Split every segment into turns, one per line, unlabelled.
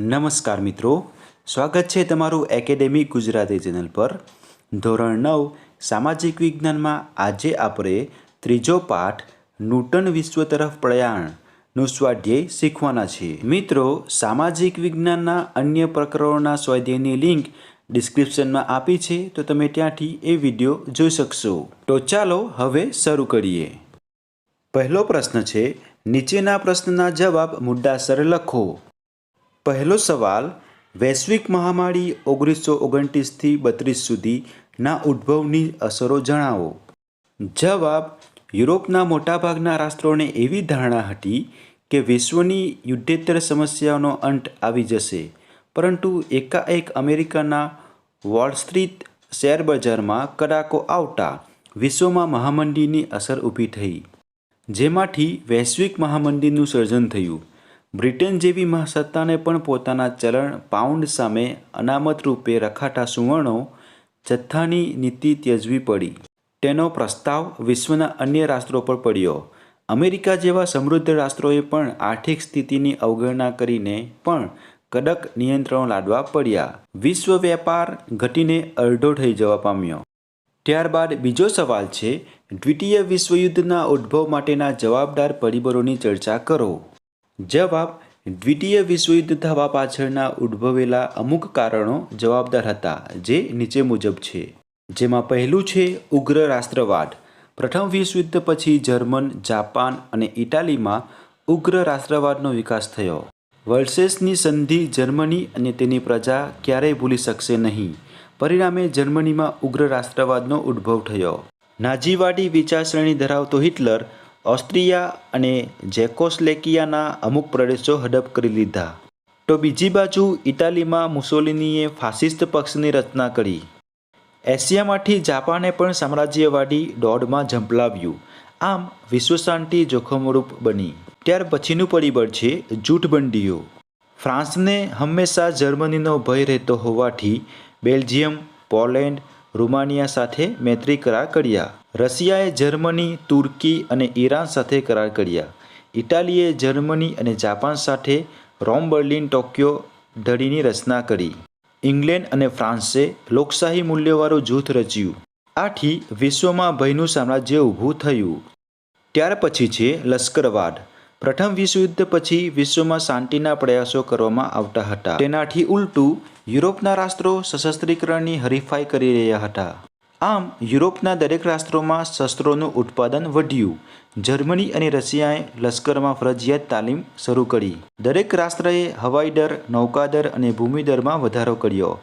નમસ્કાર મિત્રો. સ્વાગત છે તમારું એકેડેમી ગુજરાતી ચેનલ પર. ધોરણ નવ, સામાજિક વિજ્ઞાનમાં આજે આપણે ત્રીજો પાઠ નૂતન વિશ્વ તરફ પ્રયાણનું સ્વાધ્યાય શીખવાના છીએ. મિત્રો, સામાજિક વિજ્ઞાનના અન્ય પ્રકરણોના સ્વાધ્યાયની લિંક ડિસ્ક્રિપ્શનમાં આપી છે, તો તમે ત્યાંથી એ વીડિયો જોઈ શકશો. તો ચાલો હવે શરૂ કરીએ. પહેલો પ્રશ્ન છે, નીચેના પ્રશ્નના જવાબ મુદ્દાસર લખો. પહેલો સવાલ, વૈશ્વિક મહામારી ઓગણીસો ઓગણત્રીસથી બત્રીસ સુધીના ઉદ્ભવની અસરો જણાવો. જવાબ, યુરોપના મોટાભાગના રાષ્ટ્રોને એવી ધારણા હતી કે વિશ્વની યુદ્ધેતર સમસ્યાઓનો અંત આવી જશે, પરંતુ એકાએક અમેરિકાના વોલ શેર બજારમાં કડાકો આવતા વિશ્વમાં મહામંદીની અસર ઊભી થઈ. જેમાંથી વૈશ્વિક મહામંદીનું સર્જન થયું. બ્રિટન જેવી મહાસત્તાને પણ પોતાના ચલણ, પાઉન્ડ સામે અનામત રૂપે રખાતા સુવર્ણો જથ્થાની નીતિ ત્યજવી પડી. તેનો પ્રસ્તાવ વિશ્વના અન્ય રાષ્ટ્રો પર પડ્યો. અમેરિકા જેવા સમૃદ્ધ રાષ્ટ્રોએ પણ આર્થિક સ્થિતિની અવગણના કરીને પણ કડક નિયંત્રણો લાદવા પડ્યા. વિશ્વ વેપાર ઘટીને અડધો થઈ જવા પામ્યો. ત્યારબાદ બીજો સવાલ છે, દ્વિતીય વિશ્વયુદ્ધના ઉદ્ભવ માટેના જવાબદાર પરિબળોની ચર્ચા કરો. જવાબ, દ્વિતીય વિશ્વયુદ્ધ થવા પાછળના ઉદ્ભવેલા અમુક કારણો જવાબદાર હતા, જે નીચે મુજબ છે. જેમાં પહેલું છે ઉગ્ર રાષ્ટ્રવાદ. પ્રથમ વિશ્વયુદ્ધ પછી જર્મન, જાપાન અને ઇટાલીમાં ઉગ્ર રાષ્ટ્રવાદનો વિકાસ થયો. વર્સેસની સંધિ જર્મની અને તેની પ્રજા ક્યારેય ભૂલી શકશે નહીં. પરિણામે જર્મનીમાં ઉગ્ર રાષ્ટ્રવાદનો ઉદ્ભવ થયો. નાજીવાદી વિચારસરણી ધરાવતો હિટલર ઓસ્ટ્રિયા અને જેકોસ્લેકિયાના અમુક પ્રદેશો હડપ કરી લીધા. તો બીજી બાજુ ઇટાલીમાં મુસોલિનીએ ફાસિસ્ટ પક્ષની રચના કરી. એશિયામાંથી જાપાને પણ સામ્રાજ્યવાદી દોડમાં ઝંપલાવ્યું. આમ વિશ્વ શાંતિ જોખમરૂપ બની. ત્યાર પછીનું પરિબળ છે જૂઠબંધીઓ ફ્રાન્સને હંમેશા જર્મનીનો ભય રહેતો હોવાથી બેલ્જિયમ, પોલેન્ડ રૂમાનિયા સાથે મૈત્રી કરાર કર્યા. રશિયાએ જર્મની, તુર્કી અને ઈરાન સાથે કરાર કર્યા. ઇટાલીએ જર્મની અને જાપાન સાથે રોમ, બર્લિન, ટોક્યો ધડીની રચના કરી. ઇંગ્લેન્ડ અને ફ્રાન્સે લોકશાહી મૂલ્યવાળું જૂથ રચ્યું. આથી વિશ્વમાં ભયનું સામ્રાજ્ય ઊભું થયું. ત્યાર પછી છે લશ્કરવાદ. પ્રથમ વિશ્વયુદ્ધ પછી વિશ્વમાં શાંતિના પ્રયાસો કરવામાં આવતા હતા. તેનાથી ઉલટું યુરોપના રાષ્ટ્રો સશસ્ત્રીકરણની હરીફાઈ કરી રહ્યા હતા. આમ, યુરોપના દરેક રાષ્ટ્રોમાં શસ્ત્રોનું ઉત્પાદન વધ્યું. જર્મની અને રશિયાએ લશ્કરમાં ફરજિયાત તાલીમ શરૂ કરી. દરેક રાષ્ટ્રએ હવાઈ દર નૌકાદર અને ભૂમિદરમાં વધારો કર્યો.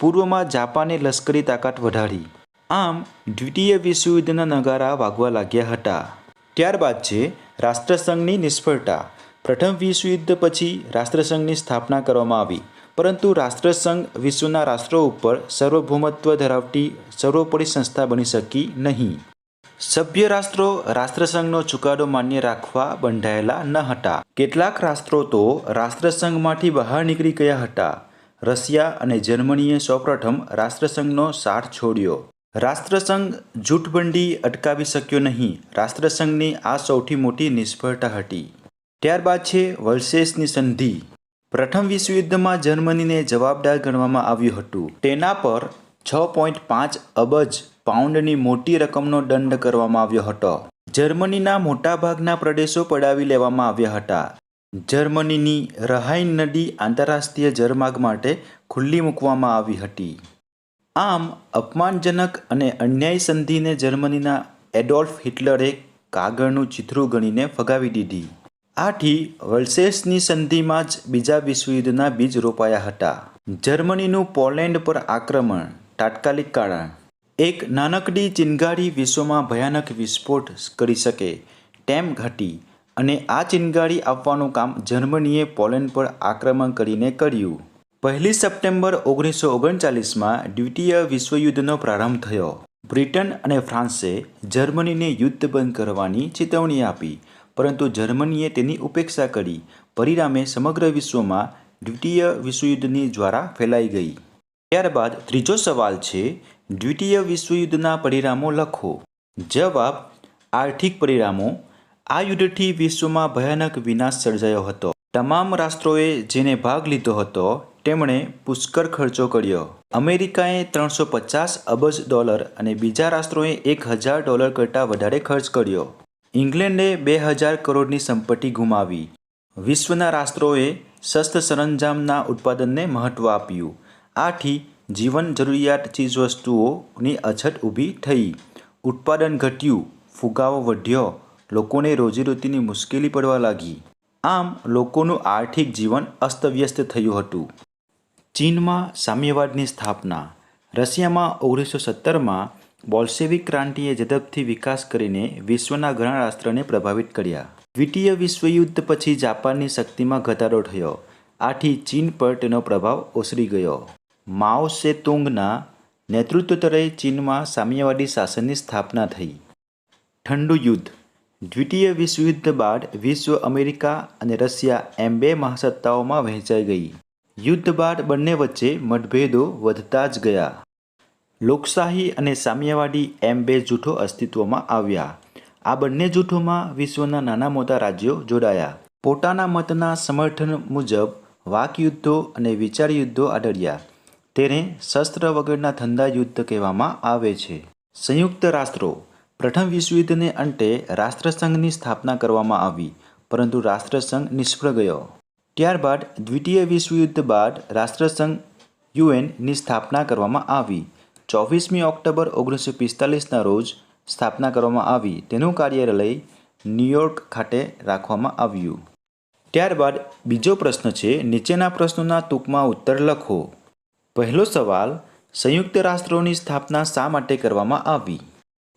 પૂર્વમાં જાપાને લશ્કરી તાકાત વધારી. આમ, દ્વિતીય વિશ્વયુદ્ધના નગારા વાગવા લાગ્યા હતા. ત્યારબાદ છે રાષ્ટ્રસંઘની નિષ્ફળતા. પ્રથમ વિશ્વયુદ્ધ પછી રાષ્ટ્રસંઘની સ્થાપના કરવામાં આવી. પરંતુ રાષ્ટ્રસંઘ વિશ્વના રાષ્ટ્રો ઉપર સર્વભૌમત્વ ધરાવતી સર્વોપરી સંસ્થા બની શકી નહીં. સભ્ય રાષ્ટ્રો રાષ્ટ્રસંઘનો ચુકાદો માન્ય રાખવા બંધાયેલા ન હતા. કેટલાક રાષ્ટ્રો તો રાષ્ટ્રસંઘમાંથી બહાર નીકળી ગયા હતા. રશિયા અને જર્મનીએ સૌપ્રથમ રાષ્ટ્રસંઘનો સાથ છોડ્યો. રાષ્ટ્રસંઘ જૂથબંધી અટકાવી શક્યો નહીં. રાષ્ટ્રસંઘની આ સૌથી મોટી નિષ્ફળતા હતી. ત્યારબાદ છે વલ્સેસની સંધિ. પ્રથમ વિશ્વયુદ્ધમાં જર્મનીને જવાબદાર ગણવામાં આવ્યું હતું. તેના પર છ પોઈન્ટ પાંચ અબજ પાઉન્ડની મોટી રકમનો દંડ કરવામાં આવ્યો હતો. જર્મનીના મોટાભાગના પ્રદેશો પડાવી લેવામાં આવ્યા હતા. જર્મનીની રહાઇન નદી આંતરરાષ્ટ્રીય જળમાર્ગ માટે ખુલ્લી મૂકવામાં આવી હતી. આમ, અપમાનજનક અને અન્યાય સંધિને જર્મનીના એડોલ્ફ હિટલરે કાગળનું ચિત્રું ગણીને ફગાવી દીધી. આથી વલ્સેસની સંધિમાં જ બીજા વિશ્વયુદ્ધના બીજ રોપાયા હતા. જર્મનીનું પોલેન્ડ પર આક્રમણ, તાત્કાલિક કારણ. એક નાનકડી ચિનગારી વિશ્વમાં ભયાનક વિસ્ફોટ કરી શકે તેમ ઘટી અને આ ચિનગારી આપવાનું કામ જર્મનીએ પોલેન્ડ પર આક્રમણ કરીને કર્યું. પહેલી સપ્ટેમ્બર ઓગણીસો ઓગણચાલીસમાં દ્વિતીય વિશ્વયુદ્ધનો પ્રારંભ થયો. બ્રિટન અને ફ્રાન્સે જર્મનીને યુદ્ધ બંધ કરવાની ચેતવણી આપી પરંતુ જર્મનીએ તેની ઉપેક્ષા કરી. પરિણામે સમગ્ર વિશ્વમાં દ્વિતીય વિશ્વયુદ્ધની જ્વારા ફેલાઈ ગઈ. ત્યારબાદ ત્રીજો સવાલ છે, દ્વિતીય વિશ્વયુદ્ધના પરિણામો લખો. જવાબ, આર્થિક પરિણામો. આ યુદ્ધથી વિશ્વમાં ભયાનક વિનાશ સર્જાયો હતો. તમામ રાષ્ટ્રોએ જેને ભાગ લીધો હતો, તેમણે પુષ્કળ ખર્ચો કર્યો. અમેરિકાએ ત્રણસો પચાસ અબજ ડોલર અને બીજા રાષ્ટ્રોએ એક હજાર ડોલર કરતાં વધારે ખર્ચ કર્યો. ઇંગ્લેન્ડે બે હજાર કરોડની સંપત્તિ ગુમાવી. વિશ્વના રાષ્ટ્રોએ શસ્ત્ર સરંજામના ઉત્પાદનને મહત્ત્વ આપ્યું. આથી જીવન જરૂરિયાત ચીજવસ્તુઓની અછત ઊભી થઈ. ઉત્પાદન ઘટ્યું, ફુગાવો વધ્યો, લોકોને રોજીરોટીની મુશ્કેલી પડવા લાગી. આમ લોકોનું આર્થિક જીવન અસ્તવ્યસ્ત થયું હતું. ચીનમાં સામ્યવાદની સ્થાપના. રશિયામાં ઓગણીસો સત્તરમાં બોલ્શેવિક ક્રાંતિએ ઝડપથી વિકાસ કરીને વિશ્વના ઘણા રાષ્ટ્રને પ્રભાવિત કર્યા. દ્વિતીય વિશ્વયુદ્ધ પછી જાપાનની શક્તિમાં ઘટાડો થયો. આથી ચીન પર તેનો પ્રભાવ ઓસરી ગયો. માઓ સેતુંગના નેતૃત્વ તળે ચીનમાં સામ્યવાદી શાસનની સ્થાપના થઈ. ઠંડુ યુદ્ધ. દ્વિતીય વિશ્વયુદ્ધ બાદ વિશ્વ અમેરિકા અને રશિયા એમ બે મહાસત્તાઓમાં વહેંચાઈ ગઈ. યુદ્ધ બાદ બંને વચ્ચે મતભેદો વધતા જ ગયા. લોકશાહી અને સામ્યવાદી એમ બે જૂથો અસ્તિત્વમાં આવ્યા. આ બંને જૂથોમાં વિશ્વના નાના મોટા રાજ્યો જોડાયા. પોતાના મતના સમર્થન મુજબ વાકયુદ્ધો અને વિચાર યુદ્ધો આદર્યા. તેને શસ્ત્ર વગરના ધંધા યુદ્ધ કહેવામાં આવે છે. સંયુક્ત રાષ્ટ્રો. પ્રથમ વિશ્વયુદ્ધને અંતે રાષ્ટ્રસંઘની સ્થાપના કરવામાં આવી, પરંતુ રાષ્ટ્રસંઘ નિષ્ફળ ગયો. ત્યારબાદ દ્વિતીય વિશ્વયુદ્ધ બાદ રાષ્ટ્રસંઘ યુએનની સ્થાપના કરવામાં આવી. ચોવીસમી ઓક્ટોબર ઓગણીસો પિસ્તાલીસના રોજ સ્થાપના કરવામાં આવી. તેનું કાર્યાલય ન્યૂયોર્ક ખાતે રાખવામાં આવ્યું. ત્યારબાદ બીજો પ્રશ્ન છે, નીચેના પ્રશ્નોના ટૂંકમાં ઉત્તર લખો. પહેલો સવાલ, સંયુક્ત રાષ્ટ્રોની સ્થાપના શા માટે કરવામાં આવી?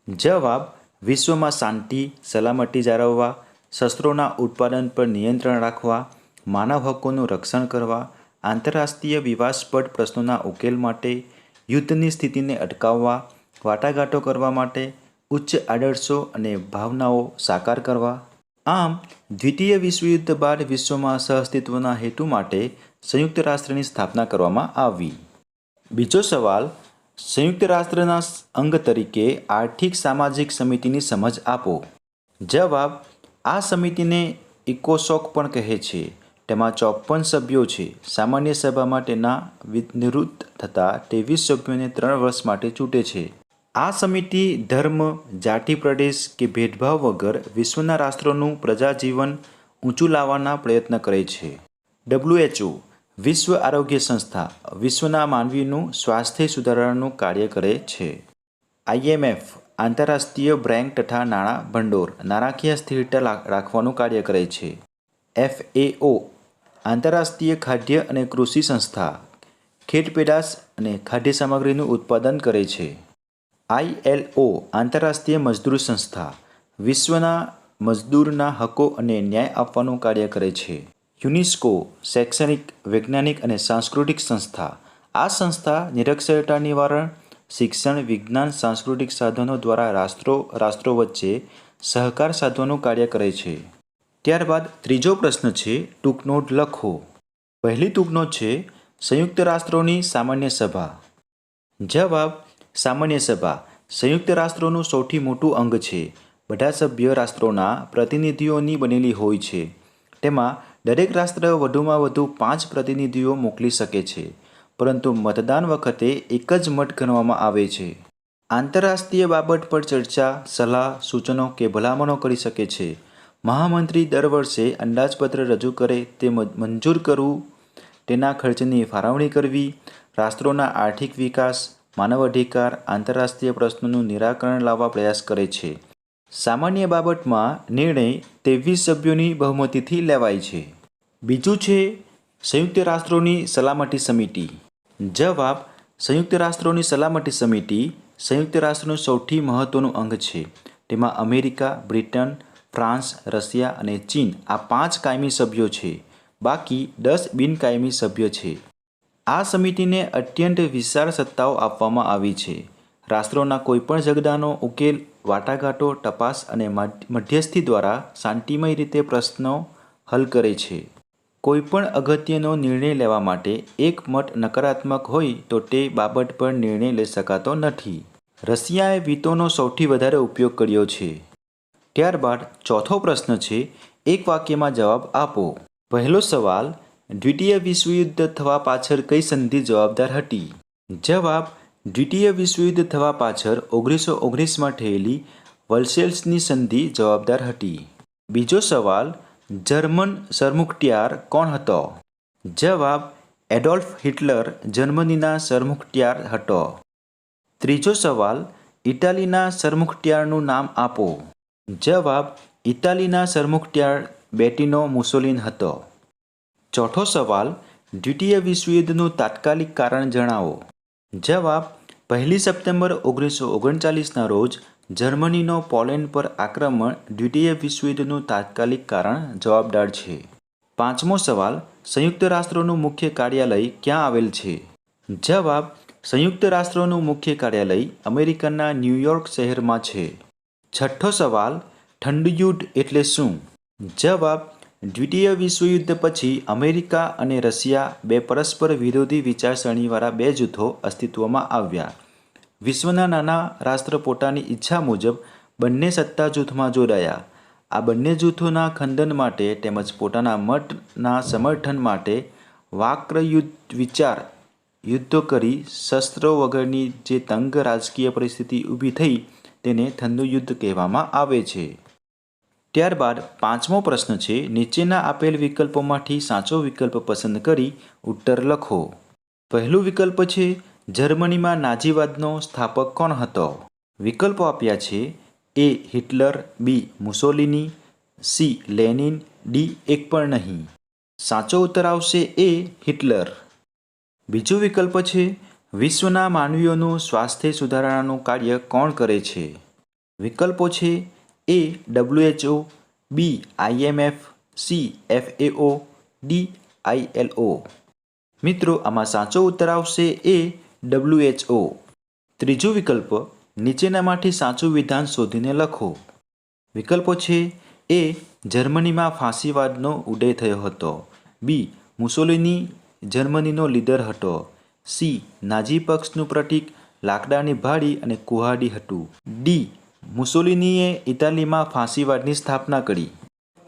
જવાબ, વિશ્વમાં શાંતિ, સલામતી જાળવવા, શસ્ત્રોના ઉત્પાદન પર નિયંત્રણ રાખવા, માનવ હકોનું રક્ષણ કરવા, આંતરરાષ્ટ્રીય વિવાદસ્પદ પ્રશ્નોના ઉકેલ માટે યુદ્ધની સ્થિતિને અટકાવવા, વાટાઘાટો કરવા માટે ઉચ્ચ આદર્શો અને ભાવનાઓ સાકાર કરવા. આમ, દ્વિતીય વિશ્વયુદ્ધ બાદ વિશ્વમાં સહઅસ્તિત્વના હેતુ માટે સંયુક્ત રાષ્ટ્રની સ્થાપના કરવામાં આવી. બીજો સવાલ, સંયુક્ત રાષ્ટ્રના અંગ તરીકે આર્થિક સામાજિક સમિતિની સમજ આપો. જવાબ, આ સમિતિને ઇકોસોક પણ કહે છે. તેમાં ચોપન સભ્યો છે. સામાન્ય સભામાં તેના નિવૃત્ત થતા ત્રેવીસ સભ્યોને ત્રણ વર્ષ માટે ચૂંટે છે. આ સમિતિ ધર્મ, જાતિ પ્રદેશ કે ભેદભાવ વગર વિશ્વના રાષ્ટ્રોનું પ્રજાજીવન ઊંચું લાવવાના પ્રયત્ન કરે છે. ડબ્લ્યુએચઓ વિશ્વ આરોગ્ય સંસ્થા, વિશ્વના માનવીનું સ્વાસ્થ્ય સુધારવાનું કાર્ય કરે છે. આઈએમએફ આંતરરાષ્ટ્રીય બેંક તથા નાણાં ભંડોળ, નાણાકીય સ્થિરતા રાખવાનું કાર્ય કરે છે. એફએઓ આંતરરાષ્ટ્રીય ખાદ્ય અને કૃષિ સંસ્થા ખેત પેદાશ અને ખાદ્ય સામગ્રીનું ઉત્પાદન કરે છે. આઈએલઓ આંતરરાષ્ટ્રીય મજદૂર સંસ્થા, વિશ્વના મજદૂરના હકો અને ન્યાય આપવાનું કાર્ય કરે છે. યુનેસ્કો, શૈક્ષણિક, વૈજ્ઞાનિક અને સાંસ્કૃતિક સંસ્થા. આ સંસ્થા નિરક્ષરતા નિવારણ, શિક્ષણ, વિજ્ઞાન, સાંસ્કૃતિક સાધનો દ્વારા રાષ્ટ્રો રાષ્ટ્રો વચ્ચે સહકાર સાધવાનું કાર્ય કરે છે. ત્યારબાદ ત્રીજો પ્રશ્ન છે ટૂંકનોટ લખો. પહેલી ટૂંકનોટ છે, સંયુક્ત રાષ્ટ્રોની સામાન્ય સભા. જવાબ, સામાન્ય સભા. સંયુક્ત રાષ્ટ્રોનું સૌથી મોટું અંગ છે. બધા સભ્ય રાષ્ટ્રોના પ્રતિનિધિઓની બનેલી હોય છે. તેમાં દરેક રાષ્ટ્ર વધુમાં વધુ પાંચ પ્રતિનિધિઓ મોકલી શકે છે. પરંતુ મતદાન વખતે એક જ મત ગણવામાં આવે છે. આંતરરાષ્ટ્રીય બાબત પર ચર્ચા, સલાહ, સૂચનો કે ભલામણો કરી શકે છે. મહામંત્રી દર વર્ષે અંદાજપત્ર રજૂ કરે તે મંજૂર કરવું, તેના ખર્ચની ફાળવણી કરવી, રાષ્ટ્રોના આર્થિક વિકાસ, માનવ અધિકાર, આંતરરાષ્ટ્રીય પ્રશ્નોનું નિરાકરણ લાવવા પ્રયાસ કરે છે. સામાન્ય બાબતમાં નિર્ણય ત્રેવીસ સભ્યોની બહુમતીથી લેવાય છે. બીજું છે, સંયુક્ત રાષ્ટ્રોની સલામતી સમિતિ. જવાબ, સંયુક્ત રાષ્ટ્રોની સલામતી સમિતિ સંયુક્ત રાષ્ટ્રનું સૌથી મહત્ત્વનું અંગ છે. તેમાં અમેરિકા, બ્રિટન ફ્રાન્સ, રશિયા અને ચીન આ પાંચ કાયમી સભ્યો છે. બાકી દસ બિનકાયમી સભ્ય છે. આ સમિતિને અત્યંત વિશાળ સત્તાઓ આપવામાં આવી છે. રાષ્ટ્રોના કોઈપણ ઝઘડાનો ઉકેલ, વાટાઘાટો, તપાસ અને મધ્યસ્થી દ્વારા શાંતિમય રીતે પ્રશ્નો હલ કરે છે. કોઈપણ અગત્યનો નિર્ણય લેવા માટે એક મત નકારાત્મક હોય તો તે બાબત પર નિર્ણય લઈ શકાતો નથી. રશિયાએ વીતોનો સૌથી વધારે ઉપયોગ કર્યો છે. ત્યારબાદ ચોથો પ્રશ્ન છે, એક વાક્યમાં જવાબ આપો. પહેલો સવાલ, દ્વિતીય વિશ્વયુદ્ધ થવા પાછળ કઈ સંધિ જવાબદાર હતી? જવાબ, દ્વિતીય વિશ્વયુદ્ધ થવા પાછળ ઓગણીસો ઓગણીસમાં થયેલી વલ્સેલ્સની સંધિ જવાબદાર હતી. બીજો સવાલ, જર્મન સરમુખત્યાર કોણ હતો? જવાબ, એડોલ્ફ હિટલર જર્મનીના સરમુખત્યાર હતો. ત્રીજો સવાલ, ઇટાલીના સરમુખત્યારનું નામ આપો. જવાબ ઇટાલીના સરમુખત્યાર બેટિનો મુસોલિન હતો. ચોથો સવાલ, દ્વિતીય વિશ્વયુદ્ધનું તાત્કાલિક કારણ જણાવો. જવાબ, પહેલી સપ્ટેમ્બર ઓગણીસો ઓગણચાલીસના રોજ જર્મનીનો પોલેન્ડ પર આક્રમણ દ્વિતીય વિશ્વયુદ્ધનું તાત્કાલિક કારણ જવાબદાર છે. પાંચમો સવાલ, સંયુક્ત રાષ્ટ્રોનું મુખ્ય કાર્યાલય ક્યાં આવેલ છે? જવાબ, સંયુક્ત રાષ્ટ્રોનું મુખ્ય કાર્યાલય અમેરિકાના ન્યૂયોર્ક શહેરમાં છે. છઠ્ઠો સવાલ, ઠંડયુદ્ધ એટલે શું? જવાબ, દ્વિતીય વિશ્વયુદ્ધ પછી અમેરિકા અને રશિયા બે પરસ્પર વિરોધી વિચારસરણીવાળા બે જૂથો અસ્તિત્વમાં આવ્યા. વિશ્વના નાના રાષ્ટ્ર પોતાની ઈચ્છા મુજબ બંને સત્તા જૂથમાં જોડાયા. આ બંને જૂથોના ખંડન માટે તેમજ પોતાના મતના સમર્થન માટે વાક્રયુદ્ધ વિચાર, યુદ્ધો કરી શસ્ત્રો વગરની જે તંગ રાજકીય પરિસ્થિતિ ઊભી થઈ તેને ઠંડુ યુદ્ધ કહેવામાં આવે છે. ત્યારબાદ પાંચમો પ્રશ્ન છે, નીચેના આપેલ વિકલ્પોમાંથી સાચો વિકલ્પ પસંદ કરી ઉત્તર લખો. પહેલું વિકલ્પ છે, જર્મનીમાં નાજીવાદનો સ્થાપક કોણ હતો? વિકલ્પો આપ્યા છે, A Hitler, B Mussolini, C Lenin, D એક પણ નહીં. સાચો ઉત્તર આવશે એ હિટલર. બીજો વિકલ્પ છે વિશ્વના માનવીઓનું સ્વાસ્થ્ય સુધારણાનું કાર્ય કોણ કરે છે? વિકલ્પો છે A WHO B IMF C FAO D ILO મિત્રો, આમાં સાચો ઉત્તર આવશે એ ડબ્લ્યુએચઓ ત્રીજો વિકલ્પ નીચેનામાંથી સાચું વિધાન શોધીને લખો. વિકલ્પો છે એ, જર્મનીમાં ફાંસીવાદનો ઉદય થયો હતો. બી, મુસોલિની જર્મનીનો લીડર હતો. સી. નાઝી પક્ષનું પ્રતીક, લાકડાની ભાડી અને કુહાડી હતું ડી. મુસોલિનીએ ઇટાલીમાં ફાંસીવાદની સ્થાપના કરી.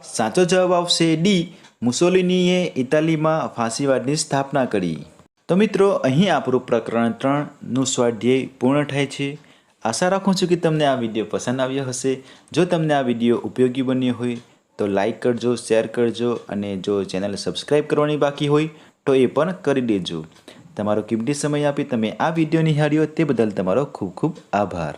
સાચો જવાબ આવશે ડી. મુસોલિનીએ ઇટાલીમાં ફાંસીવાદની સ્થાપના કરી. તો મિત્રો, અહીં આપણું પ્રકરણ ત્રણનું સ્વાધ્યાય પૂર્ણ થાય છે. આશા રાખું છું કે તમને આ વીડિયો પસંદ આવ્યો હશે. જો તમને આ વીડિયો ઉપયોગી બન્યો હોય, તો લાઈક કરજો, શેર કરજો અને જો ચેનલ સબસ્ક્રાઈબ કરવાની બાકી હોય, તો એ પણ કરી દેજો. તમારો કિંમતી સમય આપી તમે આ વીડિયો નિહાળ્યો તે બદલ તમારો ખૂબ ખૂબ આભાર.